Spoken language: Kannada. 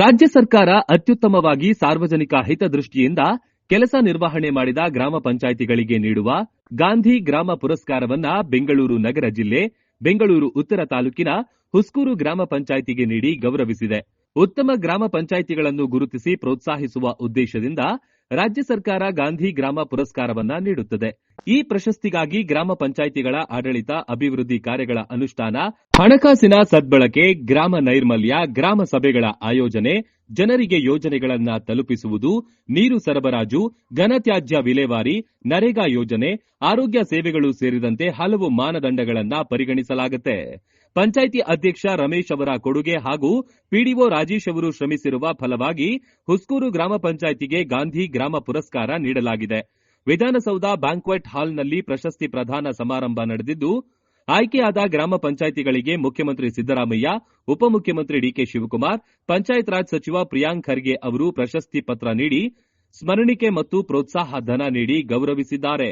ರಾಜ್ಯ ಸರ್ಕಾರ ಅತ್ಯುತ್ತಮವಾಗಿ ಸಾರ್ವಜನಿಕ ಹಿತದೃಷ್ಟಿಯಿಂದ ಕೆಲಸ ನಿರ್ವಹಣೆ ಮಾಡಿದ ಗ್ರಾಮ ಪಂಚಾಯಿತಿಗಳಿಗೆ ನೀಡುವ ಗಾಂಧಿ ಗ್ರಾಮ ಪುರಸ್ಕಾರವನ್ನ ಬೆಂಗಳೂರು ನಗರ ಜಿಲ್ಲೆ, ಬೆಂಗಳೂರು ಉತ್ತರ ತಾಲೂಕಿನ ಹುಸ್ಕೂರು ಗ್ರಾಮ ಪಂಚಾಯಿತಿಗೆ ನೀಡಿ ಗೌರವಿಸಿದೆ. ಉತ್ತಮ ಗ್ರಾಮ ಪಂಚಾಯಿತಿಗಳನ್ನು ಗುರುತಿಸಿ ಪ್ರೋತ್ಸಾಹಿಸುವ ಉದ್ದೇಶದಿಂದ ರಾಜ್ಯ ಸರ್ಕಾರ ಗಾಂಧಿ ಗ್ರಾಮ ಪುರಸ್ಕಾರವನ್ನ ನೀಡುತ್ತದೆ. ಈ ಪ್ರಶಸ್ತಿಗಾಗಿ ಗ್ರಾಮ ಪಂಚಾಯಿತಿಗಳ ಆಡಳಿತ, ಅಭಿವೃದ್ಧಿ ಕಾರ್ಯಗಳ ಅನುಷ್ಠಾನ, ಹಣಕಾಸಿನ ಸದ್ಬಳಕೆ, ಗ್ರಾಮ ನೈರ್ಮಲ್ಯ, ಗ್ರಾಮ ಸಭೆಗಳ ಆಯೋಜನೆ, ಜನರಿಗೆ ಯೋಜನೆಗಳನ್ನು ತಲುಪಿಸುವುದು, ನೀರು ಸರಬರಾಜು, ಘನತ್ಯಾಜ್ಯ ವಿಲೇವಾರಿ, ನರೇಗಾ ಯೋಜನೆ, ಆರೋಗ್ಯ ಸೇವೆಗಳು ಸೇರಿದಂತೆ ಹಲವು ಮಾನದಂಡಗಳನ್ನು ಪರಿಗಣಿಸಲಾಗುತ್ತೆ. ಪಂಚಾಯಿತಿ ಅಧ್ಯಕ್ಷ ರಮೇಶ್ ಅವರ ಕೊಡುಗೆ ಹಾಗೂ ಪಿಡಿಒ ರಾಜೇಶ್ ಅವರು ಶ್ರಮಿಸಿರುವ ಫಲವಾಗಿ ಹುಸ್ಕೂರು ಗ್ರಾಮ ಪಂಚಾಯಿತಿಗೆ ಗಾಂಧಿ ಗ್ರಾಮ ಪುರಸ್ಕಾರ ನೀಡಲಾಗಿದೆ. ವಿಧಾನಸೌಧ ಬ್ಯಾಂಕ್ವೆಟ್ ಹಾಲ್ನಲ್ಲಿ ಪ್ರಶಸ್ತಿ ಪ್ರದಾನ ಸಮಾರಂಭ ನಡೆದಿದ್ದು, ಆಯ್ಕೆಯಾದ ಗ್ರಾಮ ಪಂಚಾಯಿತಿಗಳಿಗೆ ಮುಖ್ಯಮಂತ್ರಿ ಸಿದ್ದರಾಮಯ್ಯ, ಉಪಮುಖ್ಯಮಂತ್ರಿ ಡಿಕೆ ಶಿವಕುಮಾರ್, ಪಂಚಾಯತ್ ರಾಜ್ ಸಚಿವ ಪ್ರಿಯಾಂಕ್ ಖರ್ಗೆ ಅವರು ಪ್ರಶಸ್ತಿ ಪತ್ರ ನೀಡಿ, ಸ್ಮರಣಿಕೆ ಮತ್ತು ಪ್ರೋತ್ಸಾಹ ಧನ ನೀಡಿ ಗೌರವಿಸಿದ್ದಾರೆ.